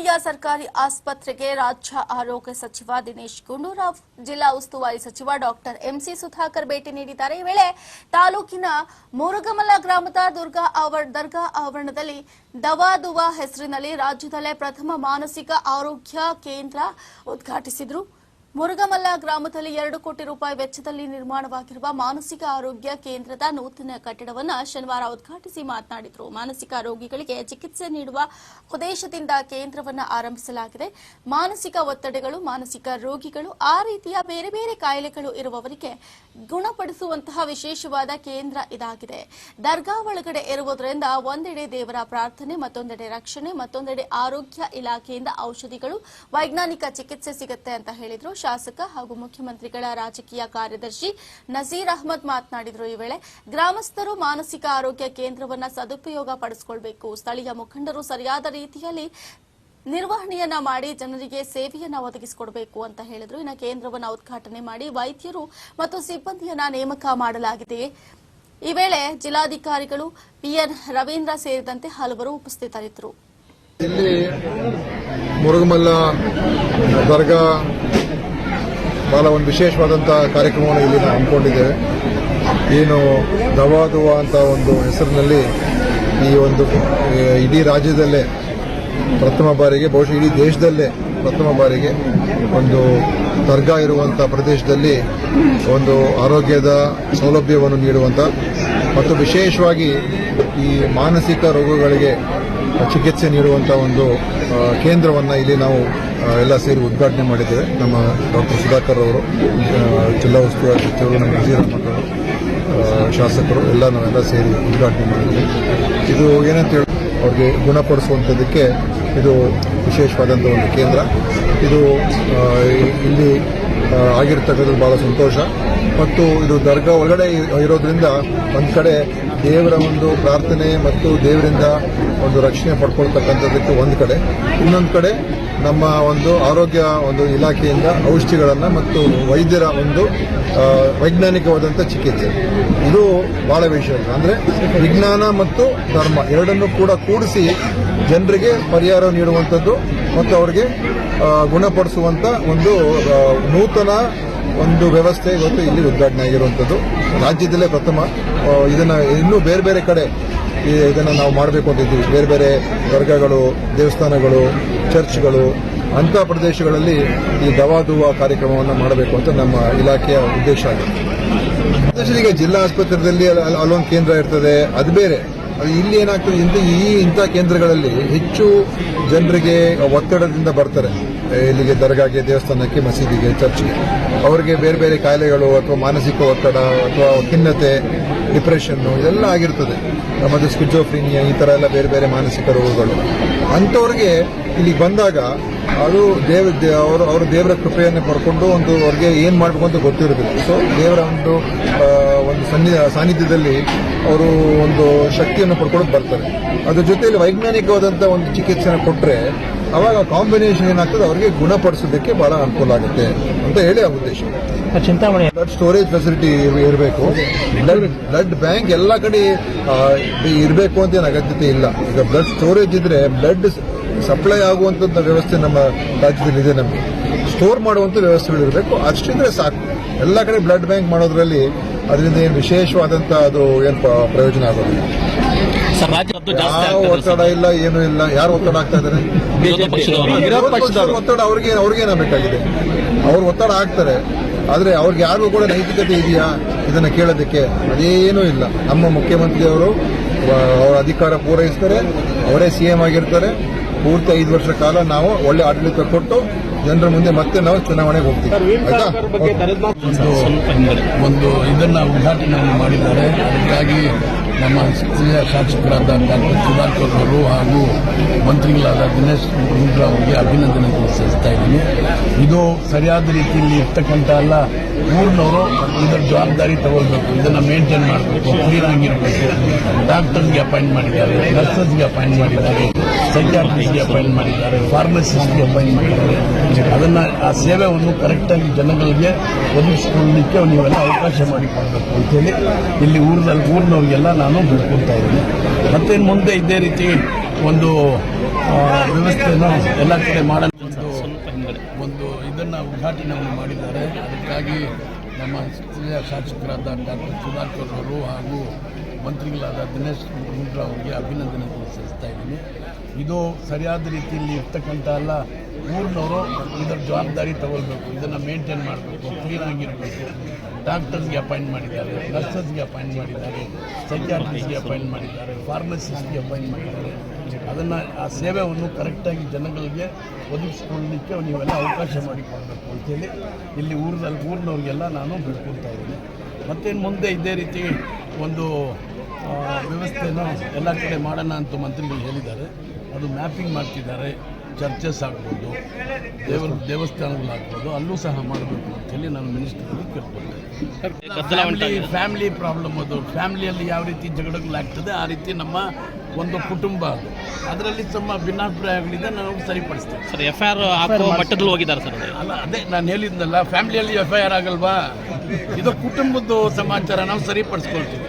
ನಿರ್ವಹಣೆಯ ಸರ್ಕಾರಿ ಆಸ್ಪತ್ರೆಗೆ ರಾಜ್ಯ ಆರೋಗ್ಯ ಸಚಿವ ದಿನೇಶ್ ಗುಂಡೂರಾವ್, ಜಿಲ್ಲಾ ಉಸ್ತುವಾರಿ ಸಚಿವ ಡಾಕ್ಟರ್ ಎಂಸಿ ಸುಧಾಕರ್ ಭೇಟಿ ನೀಡಿದ್ದಾರೆ. ಈ ವೇಳೆ ತಾಲೂಕಿನ ಮುರುಗಮಲ ಗ್ರಾಮದ ದುರ್ಗಾ ದರ್ಗಾ ಆವರಣದಲ್ಲಿ ದವಾದುವಾ ಹೆಸರಿನಲ್ಲಿ ರಾಜ್ಯದಲ್ಲೇ ಪ್ರಥಮ ಮಾನಸಿಕ ಆರೋಗ್ಯ ಕೇಂದ್ರ ಉದ್ಘಾಟಿಸಿದರು. ಮುರುಗಮಲ್ಲ ಗ್ರಾಮದಲ್ಲಿ ಎರಡು ಕೋಟಿ ರೂಪಾಯಿ ವೆಚ್ಚದಲ್ಲಿ ನಿರ್ಮಾಣವಾಗಿರುವ ಮಾನಸಿಕ ಆರೋಗ್ಯ ಕೇಂದ್ರದ ನೂತನ ಕಟ್ಟಡವನ್ನು ಶನಿವಾರ ಉದ್ಘಾಟಿಸಿ ಮಾತನಾಡಿದರು. ಮಾನಸಿಕ ರೋಗಿಗಳಿಗೆ ಚಿಕಿತ್ಸೆ ನೀಡುವ ಉದ್ದೇಶದಿಂದ ಕೇಂದ್ರವನ್ನು ಆರಂಭಿಸಲಾಗಿದೆ. ಮಾನಸಿಕ ಒತ್ತಡಗಳು, ಮಾನಸಿಕ ರೋಗಿಗಳು, ಆ ರೀತಿಯ ಬೇರೆ ಬೇರೆ ಕಾಯಿಲೆಗಳು ಇರುವವರಿಗೆ ಗುಣಪಡಿಸುವಂತಹ ವಿಶೇಷವಾದ ಕೇಂದ್ರ ಇದಾಗಿದೆ. ದರ್ಗಾ ಒಳಗಡೆ ಇರುವುದರಿಂದ ಒಂದೆಡೆ ದೇವರ ಪ್ರಾರ್ಥನೆ, ಮತ್ತೊಂದೆಡೆ ರಕ್ಷಣೆ, ಮತ್ತೊಂದೆಡೆ ಆರೋಗ್ಯ ಇಲಾಖೆಯಿಂದ ಔಷಧಿಗಳು, ವೈಜ್ಞಾನಿಕ ಚಿಕಿತ್ಸೆ ಸಿಗುತ್ತೆ ಅಂತ ಹೇಳಿದ್ರು. ಶಾಸಕ ಹಾಗೂ ಮುಖ್ಯಮಂತ್ರಿಗಳ ರಾಜಕೀಯ ಕಾರ್ಯದರ್ಶಿ ನಜೀರ್ ಅಹಮದ್ ಮಾತನಾಡಿದರು. ಈ ವೇಳೆ ಗ್ರಾಮಸ್ಥರು ಮಾನಸಿಕ ಆರೋಗ್ಯ ಕೇಂದ್ರವನ್ನ ಸದುಪಯೋಗ ಪಡಿಸಿಕೊಳ್ಬೇಕು. ಸ್ಥಳೀಯ ಮುಖಂಡರು ಸರಿಯಾದ ರೀತಿಯಲ್ಲಿ ನಿರ್ವಹಣೆಯನ್ನ ಮಾಡಿ ಜನರಿಗೆ ಸೇವೆಯನ್ನ ಒದಗಿಸಿಕೊಡಬೇಕು ಅಂತ ಹೇಳಿದ್ರು. ಇನ್ನು ಕೇಂದ್ರವನ್ನ ಉದ್ಘಾಟನೆ ಮಾಡಿ ವೈದ್ಯರು ಮತ್ತು ಸಿಬ್ಬಂದಿಯನ್ನ ನೇಮಕ ಮಾಡಲಾಗಿದೆ. ಈ ವೇಳೆ ಜಿಲ್ಲಾಧಿಕಾರಿಗಳು ಪಿಎನ್ ರವೀಂದ್ರ ಸೇರಿದಂತೆ ಹಲವರು ಉಪಸ್ಥಿತರಿದ್ದರು. ಇಲ್ಲಿ ಮುರುಗಮಲ್ಲ ದರ್ಗಾ ಬಹಳ ಒಂದು ವಿಶೇಷವಾದಂಥ ಕಾರ್ಯಕ್ರಮವನ್ನು ಇಲ್ಲಿ ನಾವು ಹಮ್ಮಿಕೊಂಡಿದ್ದೇವೆ. ಏನು ದವಾದುವ ಅಂತ ಒಂದು ಹೆಸರಿನಲ್ಲಿ ಈ ಒಂದು ಇಡೀ ರಾಜ್ಯದಲ್ಲೇ ಪ್ರಥಮ ಬಾರಿಗೆ, ಬಹುಶಃ ಇಡೀ ದೇಶದಲ್ಲೇ ಪ್ರಥಮ ಬಾರಿಗೆ ಒಂದು ದರ್ಗಾ ಇರುವಂಥ ಪ್ರದೇಶದಲ್ಲಿ ಒಂದು ಆರೋಗ್ಯದ ಸೌಲಭ್ಯವನ್ನು ನೀಡುವಂಥ ಮತ್ತು ವಿಶೇಷವಾಗಿ ಈ ಮಾನಸಿಕ ರೋಗಗಳಿಗೆ ಚಿಕಿತ್ಸೆ ನೀಡುವಂಥ ಒಂದು ಕೇಂದ್ರವನ್ನು ಇಲ್ಲಿ ನಾವು ಎಲ್ಲ ಸೇರಿ ಉದ್ಘಾಟನೆ ಮಾಡಿದ್ದೇವೆ. ನಮ್ಮ ಡಾಕ್ಟರ್ ಸುಧಾಕರ್ ಅವರು ಜಿಲ್ಲಾ ಉಸ್ತುವಾರಿ ಸಚಿವರು ನಮ್ಮ ಮಕ್ಕಳು ಶಾಸಕರು, ಎಲ್ಲ ನಾವೆಲ್ಲ ಸೇರಿ ಉದ್ಘಾಟನೆ ಮಾಡಿದ್ದೇವೆ. ಇದು ಏನಂತ ಹೇಳಿ, ಅವ್ರಿಗೆ ಗುಣಪಡಿಸುವಂಥದ್ದಕ್ಕೆ ಇದು ವಿಶೇಷವಾದಂಥ ಒಂದು ಕೇಂದ್ರ. ಇದು ಇಲ್ಲಿ ಆಗಿರ್ತಕ್ಕಂಥದ್ದು ಭಾಳ ಸಂತೋಷ. ಮತ್ತು ಇದು ದರ್ಗಾ ಒಳಗಡೆ ಇರೋದ್ರಿಂದ ಒಂದು ಕಡೆ ದೇವರ ಒಂದು ಪ್ರಾರ್ಥನೆ ಮತ್ತು ದೇವರಿಂದ ಒಂದು ರಕ್ಷಣೆ ಪಡ್ಕೊಳ್ತಕ್ಕಂಥದ್ದಕ್ಕೆ ಒಂದು ಕಡೆ. ಇನ್ನೊಂದು ಕಡೆ ನಮ್ಮ ಒಂದು ಆರೋಗ್ಯ ಒಂದು ಇಲಾಖೆಯಿಂದ ಔಷಧಿಗಳನ್ನು ಮತ್ತು ವೈದ್ಯರ ಒಂದು ವೈಜ್ಞಾನಿಕವಾದಂಥ ಚಿಕಿತ್ಸೆ. ಇದು ಬಹಳ ವಿಶೇಷ. ಅಂದರೆ ವಿಜ್ಞಾನ ಮತ್ತು ಧರ್ಮ ಎರಡನ್ನೂ ಕೂಡ ಕೂಡಿಸಿ ಜನರಿಗೆ ಪರಿಹಾರ ನೀಡುವಂಥದ್ದು ಮತ್ತು ಅವರಿಗೆ ಗುಣಪಡಿಸುವಂಥ ಒಂದು ನೂತನ ಒಂದು ವ್ಯವಸ್ಥೆ ಇವತ್ತು ಇಲ್ಲಿ ಉದ್ಘಾಟನೆ ಆಗಿರುವಂಥದ್ದು. ರಾಜ್ಯದಲ್ಲೇ ಪ್ರಥಮ ಇದನ್ನು ಇನ್ನೂ ಬೇರೆ ಬೇರೆ ಕಡೆ ಇದನ್ನು ನಾವು ಮಾಡಬೇಕು ಅಂತಿದ್ದೀವಿ. ಬೇರೆ ಬೇರೆ ವರ್ಗಗಳು, ದೇವಸ್ಥಾನಗಳು, ಚರ್ಚ್ಗಳು, ಅಂಥ ಪ್ರದೇಶಗಳಲ್ಲಿ ಈ ದವಾದುವ ಕಾರ್ಯಕ್ರಮವನ್ನು ಮಾಡಬೇಕು ಅಂತ ನಮ್ಮ ಇಲಾಖೆಯ ಉದ್ದೇಶ ಆಗಿದೆ. ಈಗ ಜಿಲ್ಲಾ ಆಸ್ಪತ್ರೆಯಲ್ಲಿ ಅಲ್- ಅಲ್- ಅಲ್ಲೊಂದು ಕೇಂದ್ರ ಇರ್ತದೆ, ಅದು ಬೇರೆ. ಇಲ್ಲಿ ಏನಾಗ್ತದೆ, ಇಂಥ ಈ ಇಂಥ ಕೇಂದ್ರಗಳಲ್ಲಿ ಹೆಚ್ಚು ಜನರಿಗೆ ಒತ್ತಡದಿಂದ ಬರ್ತಾರೆ. ಇಲ್ಲಿಗೆ ದರ್ಗಾಗೆ, ದೇವಸ್ಥಾನಕ್ಕೆ, ಮಸೀದಿಗೆ, ಚರ್ಚ್ಗೆ. ಅವರಿಗೆ ಬೇರೆ ಬೇರೆ ಕಾಯಿಲೆಗಳು ಅಥವಾ ಮಾನಸಿಕ ಒತ್ತಡ ಅಥವಾ ಖಿನ್ನತೆ ಡಿಪ್ರೆಷನ್ನು ಇದೆಲ್ಲ ಆಗಿರ್ತದೆ. ನಮ್ಮದು ಸ್ಕಿಜೋಫ್ರೀನಿಯಾ, ಈ ಥರ ಎಲ್ಲ ಬೇರೆ ಬೇರೆ ಮಾನಸಿಕ ರೋಗಗಳು. ಅಂಥವ್ರಿಗೆ ಇಲ್ಲಿಗೆ ಬಂದಾಗ ಅದು ದೇವ ಅವರು ಅವರು ದೇವರ ಕೃಪೆಯನ್ನು ಪಡ್ಕೊಂಡು ಒಂದು ಅವ್ರಿಗೆ ಏನು ಮಾಡಬೇಕು ಅಂತ ಗೊತ್ತಿರೋದಿಲ್ಲ. ಸೊ ದೇವರ ಒಂದು ಒಂದು ಸನ್ನಿ ಸಾನ್ನಿಧ್ಯದಲ್ಲಿ ಅವರು ಒಂದು ಶಕ್ತಿಯನ್ನು ಪಡ್ಕೊಂಡು ಬರ್ತಾರೆ. ಅದ್ರ ಜೊತೆಯಲ್ಲಿ ವೈಜ್ಞಾನಿಕವಾದಂಥ ಒಂದು ಚಿಕಿತ್ಸೆನ ಕೊಟ್ಟರೆ ಅವಾಗ ಕಾಂಬಿನೇಷನ್ ಏನಾಗ್ತದೆ ಅವರಿಗೆ ಗುಣಪಡಿಸೋದಕ್ಕೆ ಬಹಳ ಅನುಕೂಲ ಆಗುತ್ತೆ ಅಂತ ಹೇಳಿ ಆ ಉದ್ದೇಶ. ಚಿಂತಾಮಣಿ ಬ್ಲಡ್ ಸ್ಟೋರೇಜ್ ಫೆಸಿಲಿಟಿ ಇರಬೇಕು. ಬ್ಲಡ್ ಬ್ಲಡ್ ಬ್ಯಾಂಕ್ ಎಲ್ಲ ಕಡೆ ಇರಬೇಕು ಅಂತ ಏನು ಅಗತ್ಯತೆ ಇಲ್ಲ. ಈಗ ಬ್ಲಡ್ ಸ್ಟೋರೇಜ್ ಇದ್ರೆ ಬ್ಲಡ್ ಸಪ್ಲೈ ಆಗುವಂತ ವ್ಯವಸ್ಥೆ ನಮ್ಮ ರಾಜ್ಯದಲ್ಲಿ ಇದೆ ನಮಗೆ. ಸ್ಟೋರ್ ಮಾಡುವಂತ ವ್ಯವಸ್ಥೆಗಳು ಇರಬೇಕು ಅಷ್ಟಿದ್ರೆ ಸಾಕು. ಎಲ್ಲ ಕಡೆ ಬ್ಲಡ್ ಬ್ಯಾಂಕ್ ಮಾಡೋದ್ರಲ್ಲಿ ಅದರಿಂದ ಏನು ವಿಶೇಷವಾದಂತ ಅದು ಏನು ಪ್ರಯೋಜನ ಆಗೋದಿಲ್ಲ. ಯಾವ ಒತ್ತಡ ಇಲ್ಲ ಏನು ಇಲ್ಲ ಯಾರು ಒತ್ತಡ ಆಗ್ತಾ ಇದ್ದಾರೆ? ಒತ್ತಡ ಅವ್ರಿಗೆ ಅವ್ರಿಗೇನಾಗಬೇಕಾಗಿದೆ ಅವ್ರು ಒತ್ತಡ ಆಗ್ತಾರೆ. ಆದ್ರೆ ಅವ್ರಿಗೆ ಯಾರಿಗೂ ಕೂಡ ನೈತಿಕತೆ ಇದೆಯಾ? ಇದನ್ನ ಕೇಳೋದಕ್ಕೆ ಅದೇನೂ ಇಲ್ಲ. ನಮ್ಮ ಮುಖ್ಯಮಂತ್ರಿಯವರು ಅವರ ಅಧಿಕಾರ ಪೂರೈಸ್ತಾರೆ. ಅವರೇ ಸಿಎಂ ಆಗಿರ್ತಾರೆ. ಪೂರ್ತಿ ಐದು ವರ್ಷ ಕಾಲ ನಾವು ಒಳ್ಳೆ ಆಡಳಿತ ಕೊಟ್ಟು ಜನರ ಮುಂದೆ ಮತ್ತೆ ನಾವು ಚುನಾವಣೆಗೆ ಹೋಗ್ತೀವಿ. ಆಯ್ತಾ? ಒಂದು ಇದನ್ನ ಉದ್ಘಾಟನೆ ಮಾಡಿದ್ದಾರೆ. ಅದಕ್ಕಾಗಿ ನಮ್ಮ ಹಿರಿಯ ಶಾಸಕರಾದ ಡಾಕ್ಟರ್ ಸುಧಾಕರ್ ಅವರು ಹಾಗೂ ಮಂತ್ರಿಗಳಾದ ದಿನೇಶ್ ಗುಂಡ್ರಾ ಅವರಿಗೆ ಅಭಿನಂದನೆ ಸಲ್ಲಿಸ್ತಾ ಇದ್ದೀನಿ. ಇದು ಸರಿಯಾದ ರೀತಿಯಲ್ಲಿ ಇರ್ತಕ್ಕಂಥ ಎಲ್ಲ ಊರಿನವರು ಇದರ ಜವಾಬ್ದಾರಿ ತಗೊಳ್ಬೇಕು. ಇದನ್ನು ಮೇಂಟೈನ್ ಮಾಡಬೇಕು, ಕ್ಲೀನ್ ಆಗಿರಬೇಕು ಡಾಕ್ಟರ್ಗೆ ಅಪಾಯಿಂಟ್ ಮಾಡಿದ್ದಾರೆ, ನರ್ಸಸ್ಗೆ ಅಪಾಯಿಂಟ್ ಮಾಡಿದ್ದಾರೆ, ಸೈಕ್ಯಾಟ್ರಿಸ್ಟ್ಗೆ ಅಪಾಯಿಂಟ್ ಮಾಡಿದ್ದಾರೆ, ಫಾರ್ಮಸಿಸ್ಟ್ಗೆ ಅಪಾಯಿಂಟ್ ಮಾಡಿದ್ದಾರೆ. ಅದನ್ನು ಆ ಸೇವೆಯನ್ನು ಕರೆಕ್ಟಾಗಿ ಜನಗಳಿಗೆ ಒದಗಿಸಿಕೊಳ್ಳಲಿಕ್ಕೆ ನೀವೆಲ್ಲ ಅವಕಾಶ ಮಾಡಿಕೊಡ್ಬೇಕು ಅಂತೇಳಿ ಇಲ್ಲಿ ಊರಿನಲ್ಲಿ ಊರಿನವರಿಗೆಲ್ಲ ನಾನು ಬಿಡ್ಕೊಳ್ತಾ ಇದ್ದೀನಿ. ಮತ್ತೆ ಮುಂದೆ ಇದೇ ರೀತಿ ಒಂದು ವ್ಯವಸ್ಥೆಯನ್ನು ಎಲ್ಲ ಕಡೆ ಮಾಡಲು ಒಂದು ಇದನ್ನು ಉದ್ಘಾಟನೆಯನ್ನು ಮಾಡಿದ್ದಾರೆ. ಅದಕ್ಕಾಗಿ ನಮ್ಮ ಜಿಲ್ಲೆಯ ಶಾಸಕರಾದ ಡಾಕ್ಟರ್ ಸುಧಾಕರ್ ಅವರು ಹಾಗೂ ಮಂತ್ರಿಗಳಾದ ದಿನೇಶ್ ಗುಂಡ್ರಾ ಅವರಿಗೆ ಅಭಿನಂದನೆ ಸಲ್ಲಿಸ್ತಾ ಇದ್ದೀನಿ. ಇದು ಸರಿಯಾದ ರೀತಿಯಲ್ಲಿ ಇರ್ತಕ್ಕಂಥ ಎಲ್ಲ ಊರಿನವರು ಇದರ ಜವಾಬ್ದಾರಿ ತಗೊಳ್ಬೇಕು. ಇದನ್ನು ಮೇಂಟೈನ್ ಮಾಡಬೇಕು. ಕ್ಲೀನಾಗಿರಬೇಕು ಡಾಕ್ಟರ್ಸ್ಗೆ ಅಪಾಯಿಂಟ್ ಮಾಡಿದ್ದಾರೆ ನರ್ಸಸ್ಗೆ ಅಪಾಯಿಂಟ್ ಮಾಡಿದ್ದಾರೆ ಸೈಕ್ಯಾಟ್ರಿಸ್ಟ್ಗೆ ಅಪಾಯಿಂಟ್ ಮಾಡಿದ್ದಾರೆ ಫಾರ್ಮಸಿಸ್ಟ್ಗೆ ಅಪಾಯಿಂಟ್ ಮಾಡಿದ್ದಾರೆ. ಅದನ್ನು ಆ ಸೇವೆಯನ್ನು ಕರೆಕ್ಟಾಗಿ ಜನಗಳಿಗೆ ಒದಗಿಸ್ಕೊಳ್ಳಲಿಕ್ಕೆ ನೀವೆಲ್ಲ ಅವಕಾಶ ಮಾಡಿಕೊಡ್ಬೇಕು ಅಂತೇಳಿ ಇಲ್ಲಿ ಊರಿನಲ್ಲಿ ಊರಿನವ್ರಿಗೆಲ್ಲ ನಾನು ಬಿಡ್ಕೊಳ್ತಾ ಇದ್ದೀನಿ. ಮತ್ತೇನು ಮುಂದೆ ಇದೇ ರೀತಿ ಒಂದು ವ್ಯವಸ್ಥೆಯನ್ನು ಎಲ್ಲ ಕಡೆ ಮಾಡೋಣ ಅಂತ ಮಂತ್ರಿಗಳು ಹೇಳಿದ್ದಾರೆ. ಅದು ಮ್ಯಾಪಿಂಗ್ ಮಾಡ್ತಿದ್ದಾರೆ. ಚರ್ಚಸ್ ಆಗ್ಬೋದು ದೇವರ ದೇವಸ್ಥಾನಗಳಾಗ್ಬೋದು ಅಲ್ಲೂ ಸಹ ಮಾಡಬೇಕು ಅಂತೇಳಿ ನಾನು ಮಿನಿಸ್ಟರ್ಗೆ ಕೇಳ್ಕೊಳ್ತೇನೆ ಫ್ಯಾಮಿಲಿ ಪ್ರಾಬ್ಲಮ್ ಅದು. ಫ್ಯಾಮಿಲಿಯಲ್ಲಿ ಯಾವ ರೀತಿ ಜಗಳಗಳಾಗ್ತದೆ ಆ ರೀತಿ ನಮ್ಮ ಒಂದು ಕುಟುಂಬ ಅದು. ಅದರಲ್ಲಿ ತಮ್ಮ ಭಿನ್ನಾಭಿಪ್ರಾಯಗಳಿದೆ ನಾವು ಸರಿಪಡಿಸ್ತೇವೆ. ಸರ್ ಎಫ್ ಐ ಆರ್ ಮಟ್ಟದಲ್ಲಿ ಹೋಗಿದ್ದಾರೆ ಸರ್ ಅದು. ಅಲ್ಲ ಅದೇ ನಾನು ಹೇಳಿದ್ನಲ್ಲ ಫ್ಯಾಮಿಲಿಯಲ್ಲಿ ಎಫ್ ಐ ಆರ್ ಆಗಲ್ವಾ? ಇದು ಕುಟುಂಬದ್ದು ಸಮಾಚಾರ ನಾವು ಸರಿಪಡಿಸ್ಕೊಳ್ತೀವಿ.